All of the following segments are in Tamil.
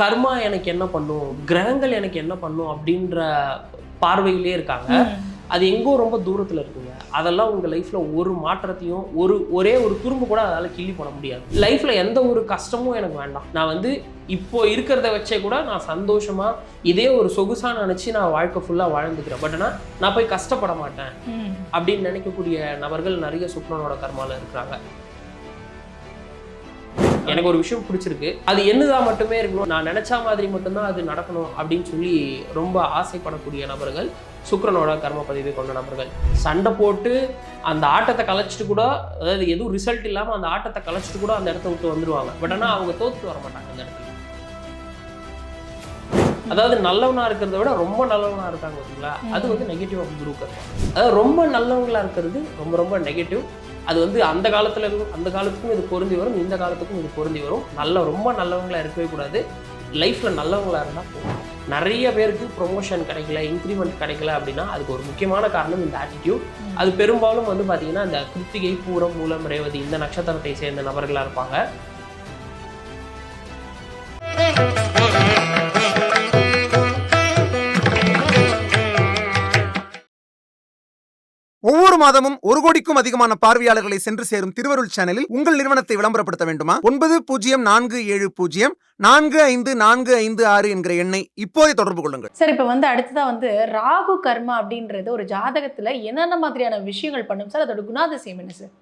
கர்மா எனக்கு என்ன பண்ணும்? கிரகங்கள் எனக்கு என்ன பண்ணும்? அப்படின்ற பார்வையிலே இருக்காங்க. அது எங்கோ ரொம்ப தூரத்தில் இருக்குங்க. அதெல்லாம் உங்கள் லைஃப்பில் ஒரு மாற்றத்தையும் ஒரு ஒரே ஒரு துரும்பு கூட அதால் கிள்ளி போட முடியாது. லைஃப்பில் எந்த ஒரு கஷ்டமும் எனக்கு வேண்டாம். நான் வந்து இப்போ இருக்கிறத வச்சே கூட நான் சந்தோஷமாக இதே ஒரு சொகுசா நினச்சி நான் வாழ்க்கை ஃபுல்லாக வாழ்ந்துக்கிறேன். பட் ஆனால் நான் போய் கஷ்டப்பட மாட்டேன். அப்படின்னு நினைக்கக்கூடிய நபர்கள் நிறைய சுக்ரனோட கர்மால இருக்கிறாங்க. எனக்கு ஒரு விஷயம் பிடிச்சிருக்கு. அது என்னதான் மட்டுமே இருக்கணும். நான் நினைச்சா மாதிரி மட்டும்தான் அது நடக்கணும் அப்படின்னு சொல்லி ரொம்ப ஆசைப்படக்கூடிய நபர்கள் சுக்கரனோட கர்ம பதிவை கொண்ட நபர்கள். சண்டை போட்டு அந்த ஆட்டத்தை கலைச்சிட்டு கூட அதாவது எதுவும் ரிசல்ட் இல்லாமல் அந்த ஆட்டத்தை கலைச்சிட்டு கூட அந்த இடத்த விட்டு வந்துருவாங்க. பட் ஆனால் அவங்க தோத்துட்டு வர மாட்டாங்க அந்த இடத்துல அதாவது நல்லவனா இருக்கிறத விட ரொம்ப நல்லவனா இருக்காங்க பார்த்தீங்களா அது வந்து நெகட்டிவ் ஆஃப் குரூப் அதாவது ரொம்ப நல்லவங்களா இருக்கிறது ரொம்ப ரொம்ப நெகட்டிவ் அது வந்து அந்த காலத்துல அந்த காலத்துக்கும் இது பொருந்தி வரும் இந்த காலத்துக்கும் இது பொருந்தி வரும். நல்ல ரொம்ப நல்லவங்களா இருக்கவே கூடாது. லைஃப்ல நல்லவங்களா இருந்தால் போதும். நிறைய பேருக்கு ப்ரொமோஷன் கிடைக்கல இன்க்ரிமெண்ட் கிடைக்கல அப்படின்னா அதுக்கு ஒரு முக்கியமான காரணம் இந்த ஆட்டிடியூட் அது பெரும்பாலும் வந்து பார்த்தீங்கன்னா இந்த கிருத்திகை பூரம் மூலம் ரேவதி இந்த நட்சத்திரத்தை சேர்ந்த நபர்களாக இருப்பாங்க. மாதமும் ஒரு கோடிக்கும் அதிகமான பார்வையாளர்களை சென்று சேரும் திருவருள் சேனலில் உங்கள் நிறுவனத்தை விளம்பரப்படுத்த வேண்டுமா? ஒன்பது பூஜ்ஜியம் நான்கு ஏழு பூஜ்ஜியம் நான்கு ஐந்து நான்கு ஐந்து ஆறு என்கிற எண்ணை இப்போதே தொடர்பு கொள்ளுங்கள். சார் இப்போ வந்து அடுத்ததா வந்து ராகு கர்மா அப்படின்றது ஒரு ஜாதகத்துல என்னென்ன மாதிரியான விஷயங்கள் பண்ணும்? சார் அதோட குணாதிசயம் என்ன சார்?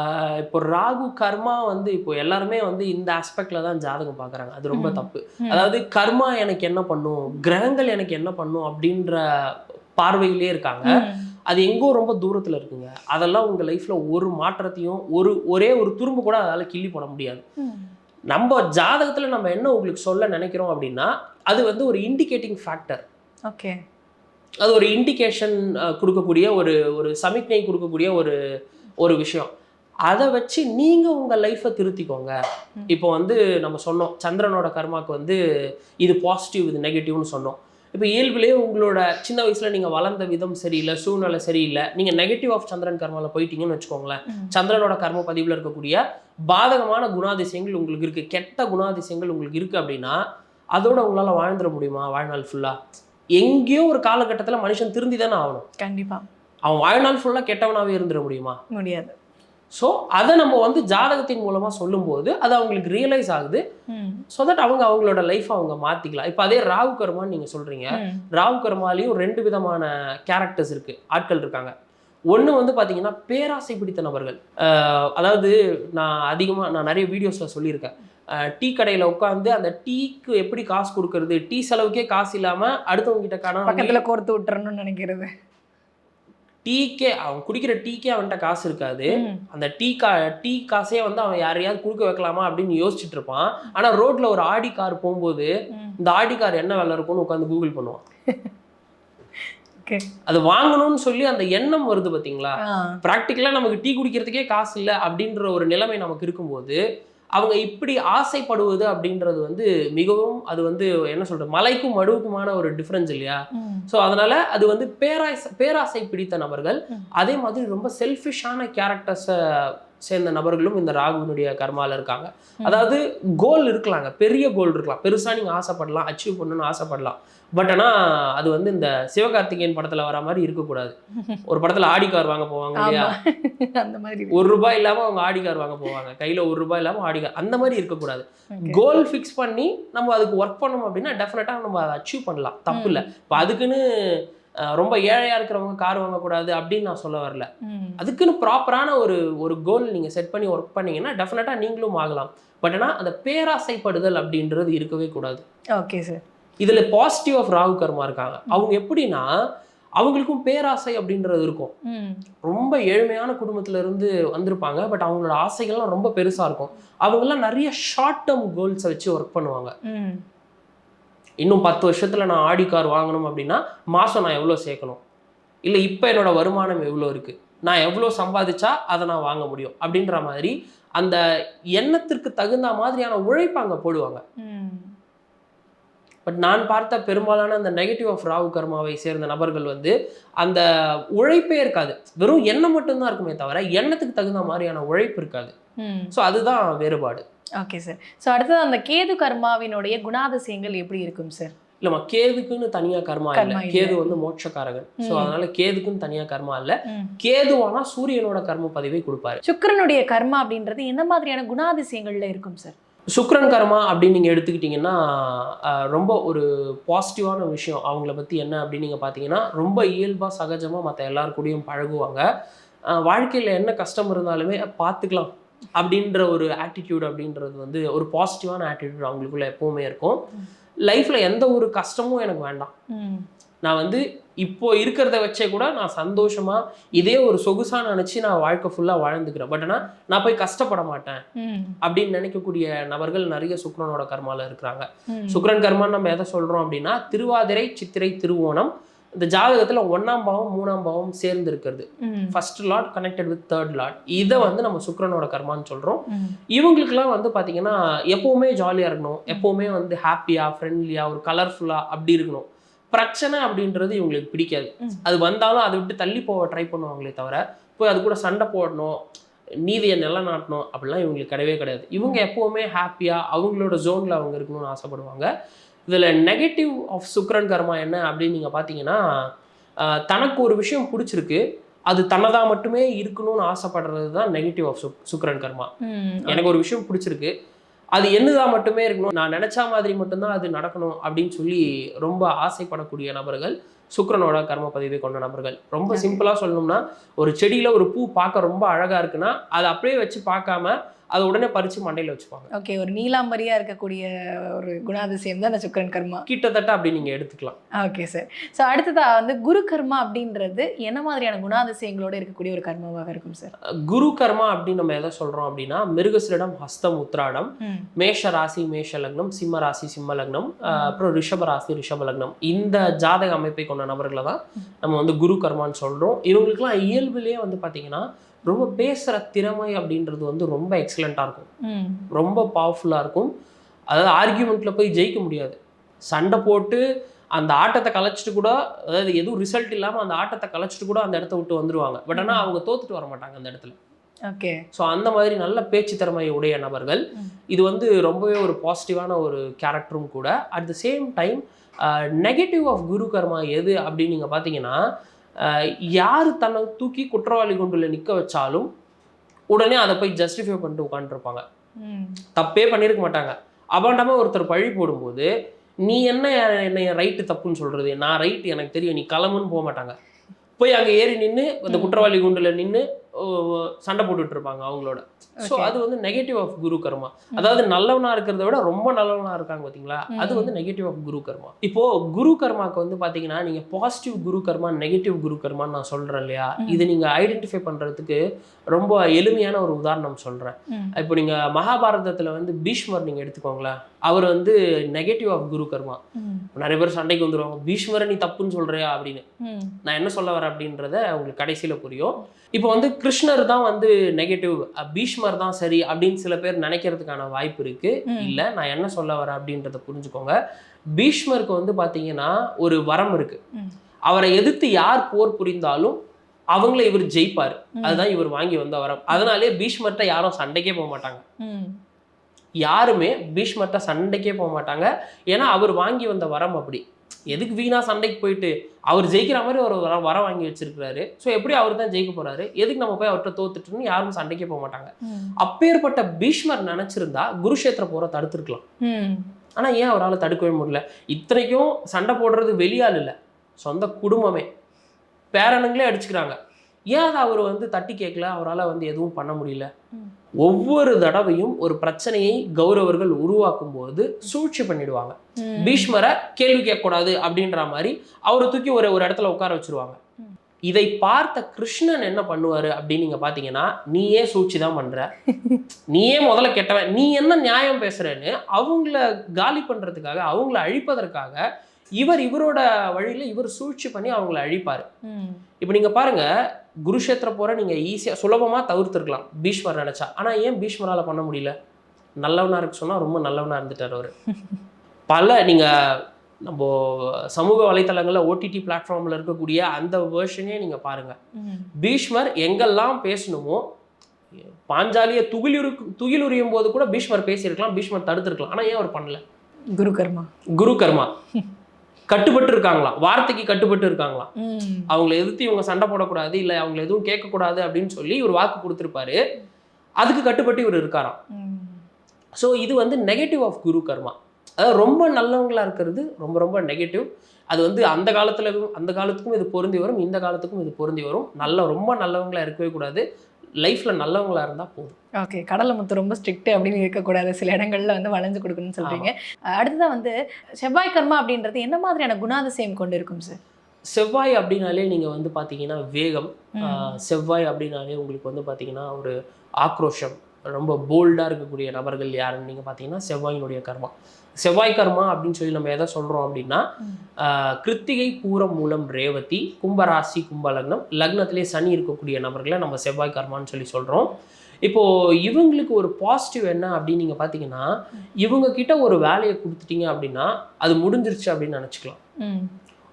ஆஹ் இப்போ ராகு கர்மா வந்து இப்போ எல்லாருமே வந்து இந்த ஆஸ்பெக்ட்ல தான் ஜாதகம் பார்க்குறாங்க அது ரொம்ப. தப்பு. அதாவது கர்மா எனக்கு என்ன பண்ணும்? கிரகங்கள் எனக்கு என்ன பண்ணும்? அப்படின்ற பார்வையிலே இருக்காங்க. அது எங்கோ ரொம்ப தூரத்தில் இருக்குங்க. அதெல்லாம் உங்கள் லைஃப்பில் ஒரு மாற்றத்தையும் ஒரு ஒரே ஒரு துரும்பு கூட அதால் கிள்ளி போட முடியாது. நம்ம ஜாதகத்தில் நம்ம என்ன உங்களுக்கு சொல்ல நினைக்கிறோம் அப்படின்னா அது வந்து ஒரு இண்டிகேட்டிங் ஃபேக்டர் ஓகே. அது ஒரு இண்டிகேஷன் கொடுக்கக்கூடிய ஒரு ஒரு சமிக்ஞை கொடுக்கக்கூடிய ஒரு ஒரு விஷயம். அதை வச்சு நீங்கள் உங்கள் லைஃப்பை திருத்திக்கோங்க. இப்போ வந்து நம்ம சொன்னோம் சந்திரனோட கர்மாக்கு வந்து இது பாசிட்டிவ் இது நெகட்டிவ்னு சொன்னோம். இப்போ இயல்பிலேயே உங்களோட சின்ன வயசில் நீங்கள் வளர்ந்த விதம் சரியில்லை சூழ்நிலை சரியில்லை. நீங்கள் நெகட்டிவ் ஆஃப் சந்திரன் கர்மாவில் போயிட்டீங்கன்னு வச்சுக்கோங்களேன். சந்திரனோட கர்ம பதிவில் இருக்கக்கூடிய பாதகமான குணாதிசயங்கள் உங்களுக்கு இருக்குது கெட்ட குணாதிசயங்கள் உங்களுக்கு இருக்குது அப்படின்னா அதோட உங்களால் வாழ்ந்துட முடியுமா வாழ்நாள் ஃபுல்லாக எங்கேயோ ஒரு காலகட்டத்தில் மனுஷன் திருந்தி தானே ஆகணும். கண்டிப்பா. அவன் வாழ்நாள் ஃபுல்லாக கெட்டவனாகவே இருந்துட முடியுமா? முடியாது. ஸோ அதை நம்ம வந்து ஜாதகத்தின் மூலமாக சொல்லும்போது அது அவங்களுக்கு ரியலைஸ் ஆகுது. ஸோ தட் அவங்க அவங்களோட லைஃப்பை அவங்க மாற்றிக்கலாம் இப்போ அதே ராகு கர்மான்னு நீங்கள் சொல்கிறீங்க. ராகு கர்மாலையும் ரெண்டு விதமான கேரக்டர்ஸ் இருக்குது ஆட்கள் இருக்காங்க. ஒன்று வந்து பார்த்தீங்கன்னா பேராசை பிடித்த நபர்கள். அதாவது நான் அதிகமாக நான் நிறைய வீடியோஸில் சொல்லியிருக்கேன். டீ கடையில் உட்காந்து அந்த டீக்கு எப்படி காசு கொடுக்கறது டீ செலவுக்கே காசு இல்லாமல் அடுத்தவங்க கிட்ட கடன் பக்கத்துல கோர்த்து விட்டுறணும்னு நினைக்கிறது. டீக்கே அவன் குடிக்கிற டீக்கே அவன்கிட்ட காசு இருக்காது. அந்த டீ கா டீ காசே வந்து அவன் யாரையாவது கொடுக்க வைக்கலாமா அப்படின்னு யோசிச்சுட்டு இருப்பான் ஆனால் ரோட்ல ஒரு ஆடி கார் போகும்போது. இந்த ஆடி கார் என்ன விலை இருக்கும்னு உட்காந்து கூகுள் பண்ணுவான். அது வாங்கணும்னு சொல்லி அந்த எண்ணம் வருது பார்த்தீங்களா. ப்ராக்டிக்கலாக நமக்கு டீ குடிக்கிறதுக்கே காசு இல்லை அப்படின்ற ஒரு நிலைமை நமக்கு இருக்கும்போது அவங்க இப்படி ஆசைப்படுவது அப்படின்றது வந்து மிகவும் அது வந்து என்ன சொல்றது மலைக்கும் மடுவுக்குமான ஒரு டிஃப்ரென்ஸ் இல்லையா. ஸோ அதனால அது வந்து பேராசை பேராசை பிடித்த நபர்கள். அதே மாதிரி ரொம்ப செல்ஃபிஷான கேரக்டர்ஸை சேர்ந்த நபர்களும் இந்த ராகுனுடைய கர்மால இருக்காங்க. அதாவது கோல் இருக்கலாங்க. பெரிய கோல் இருக்கலாம். பெருசா நீங்க ஆசைப்படலாம். அச்சீவ் பண்ணணும்னு ஆசைப்படலாம். பட் ஆனா அது வந்து இந்த சிவகார்த்திகேயன் படத்துல வர மாதிரி இருக்கக்கூடாது. ஒரு படத்துல ஆடி கார் வாங்க போவாங்க இல்லையா? அந்த மாதிரி ஒரு ரூபாய் இல்லாம அவங்க ஆடி கார் வாங்க போவாங்க. கையில ஒரு ரூபாய் இல்லாம ஆடி கார். அந்த மாதிரி இருக்கக்கூடாது. கோல் ஃபிக்ஸ் பண்ணி நம்ம அதுக்கு ஒர்க் பண்ணோம் அப்படின்னா டெஃபினட்டாக நம்ம அதை அச்சீவ் பண்ணலாம். தப்பு இல்லை. இப்போ அதுக்குன்னு ரொம்ப ஏழையா இருக்கிறவங்க கார் வாங்கக்கூடாது அப்படின்னு நான் சொல்ல வரல. அதுக்குன்னு ப்ராப்பரான ஒரு ஒரு கோல் நீங்கள் செட் பண்ணி ஒர்க் பண்ணீங்கன்னா டெஃபினட்டாக நீங்களும் ஆகலாம் பட் ஆனால் அந்த பேராசைப்படுதல் அப்படின்றது இருக்கவே கூடாது. ஓகே சார் இதில் பாசிட்டிவ் ஆஃப் ராகு கர்மா இருக்காங்க. அவங்க எப்படின்னா அவங்களுக்கும் பேராசை அப்படின்றது இருக்கும். ரொம்ப ஏழ்மையான குடும்பத்துல இருந்து வந்திருப்பாங்க. பட் அவங்களோட ஆசைகள்லாம் ரொம்ப பெருசா இருக்கும். அவங்கெல்லாம் நிறைய ஷார்ட் டேர்ம் கோல்ஸை வச்சு ஒர்க் பண்ணுவாங்க. இன்னும் பத்து வருஷத்தில் நான் ஆடி கார் வாங்கணும் அப்படின்னா மாதம் நான் எவ்வளோ சேர்க்கணும்? இல்லை இப்போ என்னோட வருமானம் எவ்வளோ இருக்குது நான் எவ்வளோ சம்பாதிச்சா அதை நான் வாங்க முடியும்? அப்படின்ற மாதிரி அந்த எண்ணத்திற்கு தகுந்த மாதிரியான உழைப்பு அங்கே போடுவாங்க. பட் நான் பார்த்த பெரும்பாலான அந்த நெகட்டிவ் ஆஃப் ராகு கர்மாவை சேர்ந்த நபர்கள் வந்து அந்த உழைப்பே இருக்காது. வெறும் எண்ணம் மட்டும்தான் இருக்குமே தவிர எண்ணத்துக்கு தகுந்த மாதிரியான உழைப்பு இருக்காது. ஸோ அதுதான் வேறுபாடு. ஓகே சார் ஸோ அடுத்தது அந்த கேது கர்மாவினுடைய குணாதிசயங்கள் எப்படி இருக்கும் சார் இல்லம்மா கேதுக்குன்னு தனியா கர்மா இல்லை. கேது வந்து மோட்சக்காரகன். ஸோ ம். அதனால கேதுக்குன்னு தனியா கர்மா இல்லை. கேதுவானா சூரியனோட கர்ம பதிவை கொடுப்பாரு. சுக்கிரனுடைய கர்மா அப்படின்றது என்ன மாதிரியான குணாதிசயங்கள்ல இருக்கும் சார் சுக்ரன் கர்மா அப்படின்னு நீங்கள் எடுத்துக்கிட்டிங்கன்னா ரொம்ப ஒரு பாசிட்டிவான விஷயம். அவங்கள பற்றி என்ன அப்படின்னு நீங்கள் பார்த்தீங்கன்னா ரொம்ப இயல்பாக சகஜமாக மற்ற எல்லார் கூடயும் பழகுவாங்க. வாழ்க்கையில் என்ன கஷ்டம் இருந்தாலுமே பார்த்துக்கலாம் அப்படின்ற ஒரு ஆட்டிடியூட் அப்படின்றது வந்து ஒரு பாசிட்டிவான ஆட்டிடியூட் அவங்களுக்குள்ள எப்போவுமே இருக்கும். லைஃப்பில் எந்த ஒரு கஷ்டமும் எனக்கு வேண்டாம். நான் வந்து இப்போ இருக்கிறத வச்சே கூட நான் சந்தோஷமா இதே ஒரு சொகுசா நினச்சி நான் வாழ்க்கை ஃபுல்லாக வாழ்ந்துக்கிறேன். பட் ஆனால் நான் போய் கஷ்டப்பட மாட்டேன். அப்படின்னு நினைக்கக்கூடிய நபர்கள் நிறைய சுக்ரனோட கர்மால இருக்கிறாங்க. சுக்ரன் கர்மான்னு நம்ம எதை சொல்றோம் அப்படின்னா திருவாதிரை சித்திரை திருவோணம் இந்த ஜாதகத்துல ஒண்ணாம் பாவம் மூணாம் பாவம் சேர்ந்து இருக்கிறது. First lord connected with third lord இதை வந்து நம்ம சுக்ரனோட கர்மான்னு சொல்றோம். இவங்களுக்குலாம் வந்து பாத்தீங்கன்னா எப்பவுமே ஜாலியா இருக்கணும். எப்பவுமே வந்து ஹாப்பியா ஃப்ரெண்ட்லியா ஒரு கலர்ஃபுல்லா அப்படி இருக்கணும். பிரச்சனை அப்படின்றது இவங்களுக்கு பிடிக்காது. அது வந்தாலும் அதை விட்டு தள்ளி போக ட்ரை பண்ணுவாங்களே தவிர போய் அது கூட சண்டை போடணும் நீதியை நிலநாட்டணும் அப்படிலாம் இவங்களுக்கு கிடையவே கிடையாது. இவங்க எப்பவுமே ஹாப்பியாக அவங்களோட ஜோனில் அவங்க இருக்கணும்னு ஆசைப்படுவாங்க. இதில் நெகட்டிவ் ஆஃப் சுக்ரன் கர்மா என்ன அப்படின்னு நீங்கள் பார்த்தீங்கன்னா தனக்கு ஒரு விஷயம் பிடிச்சிருக்கு. அது தன்னதா மட்டுமே இருக்கணும்னு ஆசைப்படுறது தான் நெகட்டிவ் ஆஃப் சுக் சுக்ரன் கர்மா. எனக்கு ஒரு விஷயம் பிடிச்சிருக்கு. அது என்னதா மட்டுமே இருக்கணும் நான் நினைச்ச மாதிரி மட்டும்தான் அது நடக்கணும் அப்படின்னு சொல்லி ரொம்ப ஆசைப்படக்கூடிய நபர்கள் சுக்கிரனோட கர்ம பதிவை கொண்ட நபர்கள் ரொம்ப Okay. சிம்பிளா சொல்லணும்னா ஒரு செடியில ஒரு பூ பார்க்க ரொம்ப அழகா இருக்குன்னா அதை அப்படியே வச்சு பார்க்காம அதை உடனே பறிச்சு மண்டையில வச்சுப்பாங்க. ஓகே ஒரு நீலாம்பரியா இருக்கக்கூடிய ஒரு குணாதிசயம் தான் இந்த சுக்கிரன் கர்மா. கிட்டத்தட்ட அப்படி நீங்க எடுத்துக்கலாம். ஓகே சார் ஸோ அடுத்ததா வந்து குரு கர்மா அப்படின்றது என்ன மாதிரியான குணாதிசயங்களோட இருக்கக்கூடிய ஒரு கர்மாவாக இருக்கும் சார் குரு கர்மா அப்படின்னு நம்ம எதை சொல்றோம் அப்படின்னா மிருகசிரிடம் ஹஸ்தம் உத்ராடம் மேஷ ராசி மேஷ லக்னம் சிம்ம ராசி சிம்ம லக்னம் அப்புறம் ரிஷப ராசி ரிஷப லக்னம். இந்த ஜாதக அமைப்பை கொண்ட நபர்களை தான் நம்ம வந்து குரு கர்மான்னு சொல்றோம். இவங்களுக்குலாம் இயல்புலேயே வந்து பாத்தீங்கன்னா ரொம்ப பேசுற திறமை அப்படின்றது வந்து ரொம்ப எக்ஸலண்ட்டாக இருக்கும். ரொம்ப பவர்ஃபுல்லாக இருக்கும். அதாவது ஆர்கியூமெண்ட்டில் போய் ஜெயிக்க முடியாது. சண்டை போட்டு அந்த ஆட்டத்தை கலைச்சிட்டு கூட அதாவது எதுவும் ரிசல்ட் இல்லாமல் அந்த ஆட்டத்தை கலைச்சிட்டு கூட அந்த இடத்த விட்டு வந்துருவாங்க. பட் ஆனால் அவங்க தோத்துட்டு வர மாட்டாங்க அந்த இடத்துல. ஓகே ஸோ அந்த மாதிரி நல்ல பேச்சு திறமை உடைய நபர்கள். இது வந்து ரொம்பவே ஒரு பாசிட்டிவான ஒரு கேரக்டரும் கூட. At the same time negative of Guru karma எது அப்படின்னு நீங்கள் பார்த்தீங்கன்னா யார் தன்னை தூக்கி குற்றவாளி கொண்டுல நிற்க வச்சாலும் உடனே அதை போய் ஜஸ்டிஃபை பண்ணிட்டு உட்காந்துருப்பாங்க தப்பே பண்ணியிருக்க மாட்டாங்க. அபாண்டமாக ஒருத்தர் பழி போடும்போது நீ என்ன என்னை ரைட்டு தப்புன்னு சொல்றது? நான் ரைட் எனக்கு தெரியும். நீ கிளம்புன்னு போக மாட்டாங்க. போய் அங்கே ஏறி நின்று அந்த. குற்றவாளி குண்டுல நின்று சண்டை போட்டுட்டு இருப்பாங்க அவங்களோட ஸோ. அது வந்து நெகட்டிவ் ஆஃப் குரு கர்மா. அதாவது நல்லவனா இருக்கிறத விட ரொம்ப நல்லவனா இருக்காங்க பாத்தீங்களா? அது. வந்து நெகட்டிவ் ஆஃப் குரு கர்மா. இப்போ குரு கர்மாக்கு வந்து பாத்தீங்கன்னா நீங்க பாசிட்டிவ் குரு கர்மா நெகட்டிவ் குரு கர்மான்னு நான் சொல்றேன் இல்லையா. இது நீங்க ஐடென்டிஃபை பண்றதுக்கு ரொம்ப எளிமையான ஒரு உதாரணம் சொல்றேன். இப்போ நீங்க மகாபாரதத்துல வந்து பீஷ்மர் நீங்க எடுத்துக்கோங்களேன். அவர் வந்து நெகட்டிவ் ஆஃப் குரு கர்மா. நிறைய பேர் சண்டைக்கு வந்துருவாங்க. பீஷ்மரை நீ தப்புன்னு சொல்றியா அப்படின்னு. நான் என்ன சொல்ல வரேன் அப்படின்றத உங்களுக்கு கடைசியில புரியும். இப்போ வந்து கிருஷ்ணர் தான் வந்து நெகட்டிவ் பீஷ்மர் தான் சரி அப்படின்னு சில பேர் நினைக்கிறதுக்கான வாய்ப்பு இருக்கு. இல்ல நான் என்ன சொல்ல வரேன் அப்படின்றத புரிஞ்சுக்கோங்க. பீஷ்மருக்கு வந்து பாத்தீங்கன்னா ஒரு வரம் இருக்கு. அவரை எதிர்த்து யார் போர் புரிந்தாலும் அவங்கள இவர் ஜெயிப்பார். அதுதான் இவர் வாங்கி வந்த வரம். அதனாலே பீஷ்மர்ட்ட யாரும் சண்டைக்கே போக மாட்டாங்க. யாருமே பீஷ்மர்ட்ட சண்டைக்கே போக மாட்டாங்க. ஏன்னா அவர் வாங்கி வந்த வரம் அப்படி. எதுக்கு வீணா சண்டைக்கு போயிட்டு அவர் ஜெயிக்கிற மாதிரி ஒரு வரம் வாங்கி வச்சிருக்காரு ஸோ எப்படி அவர் தான் ஜெயிக்க போறாரு? எதுக்கு நம்ம போய் அவர்கிட்ட தோத்துட்டுன்னு யாரும் சண்டைக்கே போக மாட்டாங்க. அப்பேற்பட்ட பீஷ்மர் நினைச்சிருந்தா குருஷேத்திர போரை தடுத்துருக்கலாம். ஆனா ஏன் அவரால் தடுக்கவே முடியல? இத்தனைக்கும் சண்டை போடுறது வெளியாள் இல்லை. சொந்த குடும்பமே. பேரனுங்களே அடிச்சுக்கிறாங்க. ஏன் அதை அவர் வந்து தட்டி கேட்கல அவரால் வந்து எதுவும் பண்ண முடியல. ஒவ்வொரு தடவையும் ஒரு பிரச்சனையை கௌரவர்கள் உருவாக்கும் போது சூழ்ச்சி பண்ணிடுவாங்க. பீஷ்மரை கேள்வி கேட்கக்கூடாது அப்படின்ற மாதிரி அவரை தூக்கி ஒரு ஒரு இடத்துல உட்கார வச்சிருவாங்க. இதை பார்த்த கிருஷ்ணன் என்ன பண்ணுவாரு அப்படின்னு நீங்க பாத்தீங்கன்னா நீயே சூழ்ச்சி தான் பண்ற நீயே முதல்ல கெட்டவன் நீ என்ன நியாயம் பேசுறேன்னு அவங்கள காலி பண்றதுக்காக அவங்கள அழிப்பதற்காக இவர் இவரோட வழியில இவர் சூழ்ச்சி பண்ணி அவங்கள அழிப்பாரு. இப்போ நீங்க பாருங்க குருஷேத்திர போற நீங்க ஈஸியா சுலபமா தவிர்த்திருக்கலாம் பீஷ்மர் நினைச்சா. ஆனா ஏன் பீஷ்மரால பண்ண முடியல? நல்லவனா இருக்கு சொன்னா ரொம்ப நல்லவனா இருந்துட்டார் அவரு. பல நீங்க நம்ம சமூக வலைத்தளங்களில் ஓடிடி பிளாட்ஃபார்மில் இருக்கக்கூடிய அந்த வேர்ஷனே நீங்கள் பாருங்கள். பீஷ்மர் எங்கெல்லாம் பேசணுமோ பாஞ்சாலியை துகிலுரு துகிலுரியும் போது கூட பீஷ்மர் பேசியிருக்கலாம் பீஷ்மர் தடுத்திருக்கலாம். ஆனால் ஏன் அவர் பண்ணல? குரு கர்மா குரு கர்மா கட்டுப்பட்டு இருக்காங்களாம் வார்த்தைக்கு கட்டுப்பட்டு இருக்காங்களாம் ம். அவங்கள எதிர்த்து இவங்க சண்டை போடக்கூடாது இல்லை அவங்கள எதுவும் கேட்கக்கூடாது அப்படின்னு சொல்லி இவர் வாக்கு கொடுத்துருப்பாரு. அதுக்கு கட்டுப்பட்டு இவர் இருக்காராம். ஸோ இது வந்து நெகட்டிவ் ஆஃப் குரு கர்மா. அதாவது ரொம்ப நல்லவங்களா இருக்கிறது ரொம்ப ரொம்ப நெகட்டிவ் அது வந்து அந்த காலத்துல அந்த காலத்துக்கும் இது பொருந்தி வரும் இந்த காலத்துக்கும் இது பொருந்தி வரும். நல்ல ரொம்ப நல்லவங்களா இருக்கவே கூடாது. லைஃப்ல நல்லவங்களா இருந்தா போதும். ஓகே கடலை முத்து ரொம்ப ஸ்ட்ரிக்ட் அப்படின்னு இருக்கக்கூடாது. சில இடங்கள்ல வந்து வளைஞ்சு கொடுக்கணும்னு சொல்றீங்க. அடுத்ததான் வந்து செவ்வாய் கர்மா அப்படின்றது என்ன மாதிரியான குணாதிசயம் கொண்டு இருக்கும் சார் செவ்வாய் அப்படின்னாலே நீங்க வந்து பாத்தீங்கன்னா வேகம். செவ்வாய் அப்படின்னாலே உங்களுக்கு வந்து பாத்தீங்கன்னா ஒரு ஆக்ரோஷம் ரொம்ப போல்டாக இருக்கக்கூடிய நபர்கள் யாருன்னு நீங்கள் பார்த்தீங்கன்னா செவ்வாயினுடைய கர்மா. செவ்வாய் கர்மா அப்படின்னு சொல்லி நம்ம எதை சொல்கிறோம் அப்படின்னா கிருத்திகை பூரம் மூலம் ரேவதி கும்பராசி கும்பலக்னம் லக்னத்திலே சனி இருக்கக்கூடிய நபர்களை நம்ம செவ்வாய் கர்மான்னு சொல்லி சொல்கிறோம் இப்போ இவங்களுக்கு ஒரு பாசிட்டிவ் என்ன அப்படின்னு நீங்கள் பார்த்தீங்கன்னா இவங்க கிட்ட ஒரு வேலையை கொடுத்துட்டீங்க அப்படின்னா அது முடிஞ்சிருச்சு அப்படின்னு நினச்சிக்கலாம்.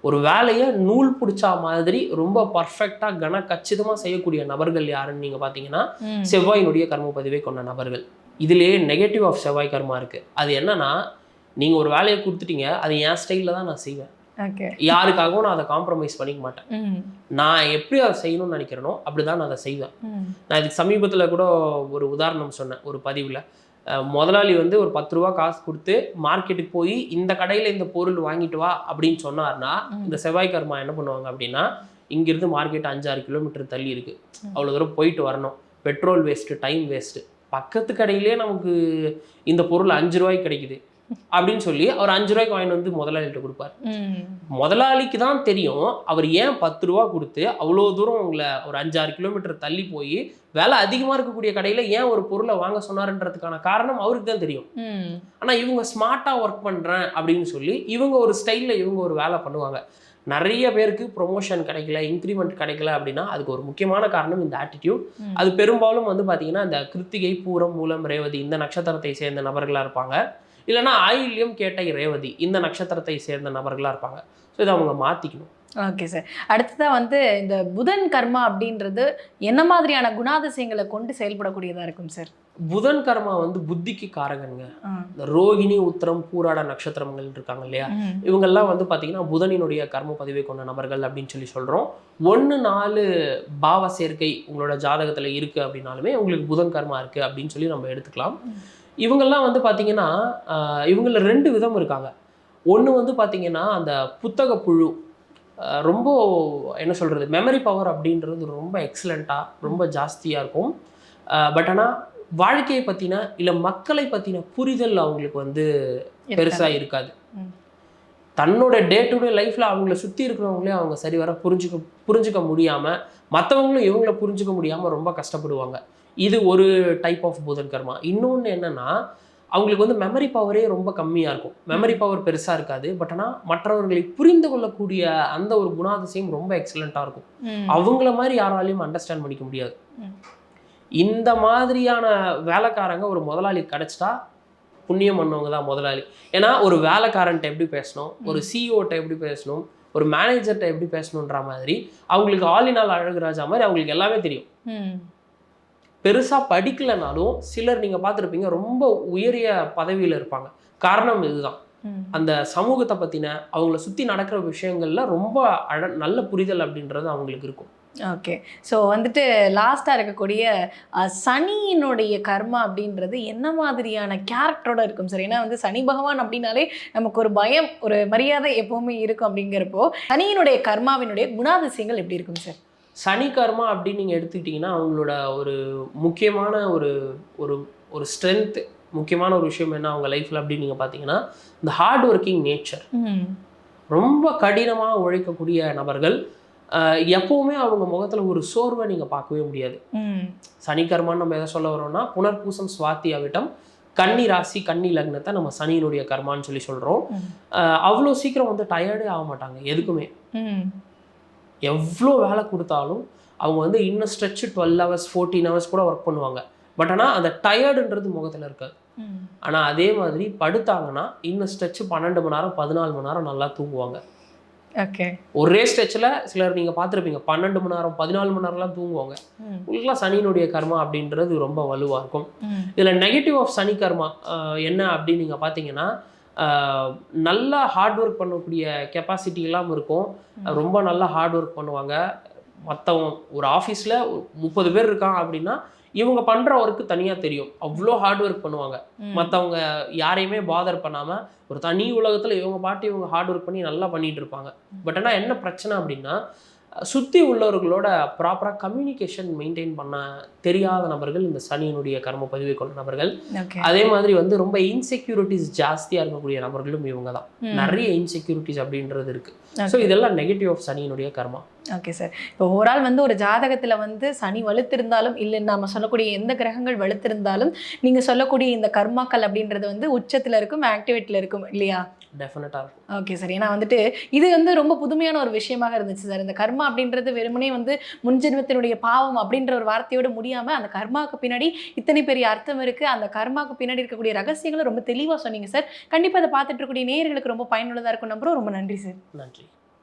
ஒரு வேலையை நூல் பிடிச்சா மாதிரி ரொம்ப பர்ஃபெக்டாக கன கச்சிதமாக செய்யக்கூடிய நபர்கள் யாருன்னு நீங்கள் பார்த்தீங்கன்னா ம். செவ்வாயினுடைய கர்ம பதிவை கொண்ட நபர்கள். இதுலேயே நெகட்டிவ் ஆஃப் செவ்வாய் கர்மா இருக்குது அது என்னன்னா நீங்கள் ஒரு வேலையை கொடுத்துட்டீங்க அது என் ஸ்டைலில் தான் நான் செய்வேன். யாருக்காகவும் நான் அதை காம்ப்ரமைஸ் பண்ணிக்க மாட்டேன். நான் எப்படி அதை செய்யணும்னு நினைக்கிறேனோ அப்படி தான் நான் அதை செய்வேன். நான் இதுக்கு சமீபத்தில் கூட ஒரு உதாரணம் சொன்னேன் ஒரு பதிவில். முதலாளி வந்து ஒரு பத்து ரூபா காசு கொடுத்து மார்க்கெட்டுக்கு போய் இந்த கடையில் இந்த பொருள் வாங்கிட்டு வா அப்படின்னு சொன்னார்னா. இந்த செவ்வாய் கர்மா என்ன பண்ணுவாங்க அப்படின்னா இங்கிருந்து மார்க்கெட் அஞ்சாறு கிலோமீட்டர் தள்ளி இருக்கு ம். அவ்வளோ தூரம் போயிட்டு வரணும் பெட்ரோல் வேஸ்ட்டு டைம் வேஸ்ட்டு பக்கத்து கடையிலே நமக்கு இந்த பொருள் அஞ்சு ரூபாய்க்கு கிடைக்குது அப்படின்னு சொல்லி அவர் அஞ்சு ரூபாய்க்கு வாங்கிட்டு வந்து முதலாளிகிட்ட கொடுப்பார். முதலாளிக்கு தான் தெரியும் அவர் ஏன் பத்து ரூபா கொடுத்து அவ்வளோ தூரம் உங்களை ஒரு அஞ்சாறு கிலோமீட்டர் தள்ளி போய் விலை அதிகமாக இருக்கக்கூடிய கடையில் ஏன் ஒரு பொருளை வாங்க சொன்னாருன்றதுக்கான காரணம் அவருக்கு தான் தெரியும். ஆனால் இவங்க ஸ்மார்ட்டாக ஒர்க் பண்ணுறேன் அப்படின்னு சொல்லி இவங்க ஒரு ஸ்டைலில் இவங்க ஒரு வேலை பண்ணுவாங்க நிறைய பேருக்கு ப்ரொமோஷன் கிடைக்கல இன்க்ரிமெண்ட் கிடைக்கல அப்படின்னா அதுக்கு ஒரு முக்கியமான காரணம் இந்த ஆட்டிடியூட். அது பெரும்பாலும் வந்து பார்த்தீங்கன்னா இந்த கிருத்திகை பூரம் மூலம் ரேவதி இந்த நட்சத்திரத்தை சேர்ந்த நபர்களாக இருப்பாங்க இல்லைன்னா ஆயில்யம் கேட்ட ரேவதி இந்த நட்சத்திரத்தை சேர்ந்த நபர்களாக இருப்பாங்க. ஸோ இதை அவங்க மாற்றிக்கணும் ஓகே சார் அடுத்ததா வந்து இந்த புதன் கர்மா அப்படின்றது என்ன மாதிரியான குணாதிசயங்களை கொண்டு செயல்படக்கூடியதா இருக்கும் சார் புதன் கர்மா வந்து புத்திக்கு காரகனுங்க. இந்த ரோகிணி உத்திரம் பூராட நட்சத்திரங்கள் இருக்காங்க இல்லையா. இவங்கெல்லாம் வந்து பார்த்தீங்கன்னா புதனினுடைய கர்ம பதிவை கொண்ட நபர்கள் அப்படின்னு சொல்லி சொல்கிறோம் ஒன்று நாலு பாவ சேர்க்கை உங்களோட ஜாதகத்தில் இருக்குது அப்படின்னாலுமே உங்களுக்கு புதன் கர்மா இருக்குது அப்படின்னு சொல்லி நம்ம எடுத்துக்கலாம். இவங்கெல்லாம் வந்து பார்த்தீங்கன்னா இவங்கள ரெண்டு விதம் இருக்காங்க. ஒன்று வந்து பார்த்தீங்கன்னா அந்த புத்தக புழு ரொம்ப என்ன சொல்கிறது மெமரி பவர் அப்படின்றது ரொம்ப எக்ஸலண்ட்டாக ரொம்ப ஜாஸ்தியாக இருக்கும். பட் ஆனால் வாழ்க்கையை பற்றின இல்லை மக்களை பற்றின புரிதல் அவங்களுக்கு வந்து பெருசா இருக்காது. தன்னோட டே டு டே லைஃப்ல அவங்கள சுத்தி இருக்கிறவங்களே அவங்க சரிவர புரிஞ்சுக்க புரிஞ்சுக்க முடியாம மற்றவங்களும் இவங்கள புரிஞ்சுக்க முடியாம ரொம்ப கஷ்டப்படுவாங்க. இது ஒரு டைப் ஆஃப் புதன் கர்மா. இன்னொன்று என்னன்னா அவங்களுக்கு வந்து மெமரி பவரே ரொம்ப கம்மியாக இருக்கும். மெமரி பவர் பெருசாக இருக்காது. பட் ஆனால் மற்றவர்களை புரிந்து கொள்ளக்கூடிய அந்த ஒரு குணாதிசயம் ரொம்ப எக்ஸலண்ட்டாக இருக்கும். அவங்கள மாதிரி யாராலையும் அண்டர்ஸ்டாண்ட் பண்ணிக்க முடியாது. இந்த மாதிரியான வேலைக்காரங்க ஒரு முதலாளி கிடைச்சிட்டா புண்ணியம் பண்ணவங்க தான் முதலாளி. ஏன்னா ஒரு வேலைக்காரன்ட்ட எப்படி பேசணும்? ஒரு சிஇஓட்ட எப்படி பேசணும்? ஒரு மேனேஜர்கிட்ட எப்படி பேசணுன்ற மாதிரி அவங்களுக்கு ஆளினால் அழகுராஜா மாதிரி அவங்களுக்கு எல்லாமே தெரியும். ம். பெருசா படிக்கலைனாலும் சிலர் நீங்க பார்த்துருப்பீங்க ரொம்ப உயரிய பதவியில இருப்பாங்க. காரணம் இதுதான். அந்த சமூகத்தை பத்தின அவங்கள சுத்தி நடக்கிற விஷயங்கள்ல ரொம்ப அழ நல்ல புரிதல் அப்படின்றது அவங்களுக்கு இருக்கும். ஓகே. ஸோ வந்துட்டு லாஸ்ட்டாக இருக்கக்கூடிய சனியினுடைய கர்மா அப்படின்றது என்ன மாதிரியான கேரக்டரோட இருக்கும் சார்? ஏன்னா வந்து சனி பகவான் அப்படின்னாலே நமக்கு ஒரு பயம் ஒரு மரியாதை எப்பவுமே இருக்கும் அப்படிங்கிறப்போ சனியினுடைய கர்மாவினுடைய குணாதிசயங்கள் எப்படி இருக்கும் சார்? சனி கர்மா அப்படின்னு நீங்கள் எடுத்துக்கிட்டிங்கன்னா அவங்களோட ஒரு முக்கியமான ஒரு ஒரு ஒரு ஸ்ட்ரென்த் முக்கியமான ஒரு விஷயம் என்ன அவங்க லைஃப்பில் அப்படின்னு நீங்கள் பார்த்தீங்கன்னா இந்த ஹார்ட் ஒர்க்கிங் நேச்சர் ரொம்ப கடினமாக உழைக்கக்கூடிய நபர்கள் எப்பவுமே அவங்க முகத்தில் ஒரு சோர்வை நீங்கள் பார்க்கவே முடியாது. ம். சனி கர்மான்னு நம்ம எதை சொல்ல வரோம்னா புனர்பூசம் சுவாத்தி அவிட்டம் கன்னி ராசி கன்னி லக்னத்தை நம்ம சனியினுடைய கர்மான்னு சொல்லி சொல்கிறோம். அவ்வளோ சீக்கிரம் வந்து டயர்டே ஆக மாட்டாங்க எதுக்குமே. எவ்வளோ வேலை கொடுத்தாலும் அவங்க வந்து இன்னும் stretch twelve hours fourteen hours கூட ஒர்க் பண்ணுவாங்க பட் ஆனால் அந்த டயர்டுன்றது முகத்தில் இருக்காது ம். ஆனா அதே மாதிரி படுத்தாங்கன்னா இன்னும் ஸ்ட்ரெச் பன்னெண்டு மணி நேரம் பதினாலு மணி நேரம் நல்லா தூங்குவாங்க ஓகே ஒரே ஸ்ட்ரெச்சில் சிலர் நீங்க பார்த்துருப்பீங்க பன்னெண்டு மணி நேரம் பதினாலு மணி நேரம்லாம் தூங்குவாங்க. உங்களுக்குலாம் சனியினுடைய கர்மா அப்படின்றது ரொம்ப வலுவா இருக்கும். இதுல நெகட்டிவ் ஆஃப் சனி கர்மா என்ன அப்படின்னு நீங்க பார்த்தீங்கன்னா நல்லா ஹார்ட் ஒர்க் பண்ணக்கூடிய கெப்பாசிட்டி எல்லாம் இருக்கும். ரொம்ப நல்லா ஹார்ட் ஒர்க் பண்ணுவாங்க. மற்றவங்க ஒரு ஆஃபீஸில் முப்பது பேர் இருக்காங்க அப்படின்னா இவங்க பண்ணுற ஒர்க்கு தனியாக தெரியும். அவ்வளோ ஹார்ட் ஒர்க் பண்ணுவாங்க. மற்றவங்க யாரையுமே பாதர் பண்ணாமல் ஒரு தனி உலகத்தில் இவங்க பாட்டு இவங்க ஹார்ட் ஒர்க் பண்ணி நல்லா பண்ணிட்டு இருப்பாங்க. பட் ஆனால் என்ன பிரச்சனை அப்படின்னா சுற்றி உள்ளவர்களோட ப்ராப்பராக கம்யூனிகேஷன் மெயின்டைன் பண்ண தெரியாத நபர்கள் இந்த சனியினுடைய கர்ம பதிவை கொண்ட நபர்கள் அதே மாதிரி வந்து ரொம்ப இன்செக்யூரிட்டிஸ் ஜாஸ்தியாக இருக்கக்கூடிய நபர்களும் இவங்க தான். நிறைய இன்செக்யூரிட்டிஸ் அப்படின்றது இருக்கு Okay. ஸோ இதெல்லாம் நெகட்டிவ் ஆஃப் சனியினுடைய கர்மா. ஓகே சார் இப்போ ஆள் வந்து ஒரு ஜாதகத்துல வந்து சனி வலுத்திருந்தாலும் இல்லை நாம சொல்லக்கூடிய எந்த கிரகங்கள் வலுத்திருந்தாலும் நீங்க சொல்லக்கூடிய இந்த கர்மாக்கள் அப்படின்றது வந்து உச்சத்துல இருக்கும் ஆக்டிவேட்ல இருக்கும் இல்லையா? டெஃபினட்டாக இருக்கும். ஓகே சார் ஏன்னா வந்துட்டு இது வந்து ரொம்ப புதுமையான ஒரு விஷயமாக இருந்துச்சு சார் இந்த கர்மா அப்படின்றது வெறுமனே வந்து முன்ஜென்மத்தினுடைய பாவம் அப்படின்ற ஒரு வார்த்தையோடு முடியாம அந்த கர்மாவுக்கு பின்னாடி இத்தனை பெரிய அர்த்தம் இருக்கு. அந்த கர்மாவுக்கு பின்னாடி இருக்கக்கூடிய ரகசியங்களை ரொம்ப தெளிவா சொன்னீங்க சார் கண்டிப்பா அதை பார்த்துட்டு இருக்கக்கூடிய நேயர்களுக்கு ரொம்ப பயனுள்ளதா இருக்கும். நம்புறோம். ரொம்ப நன்றி சார் நன்றி.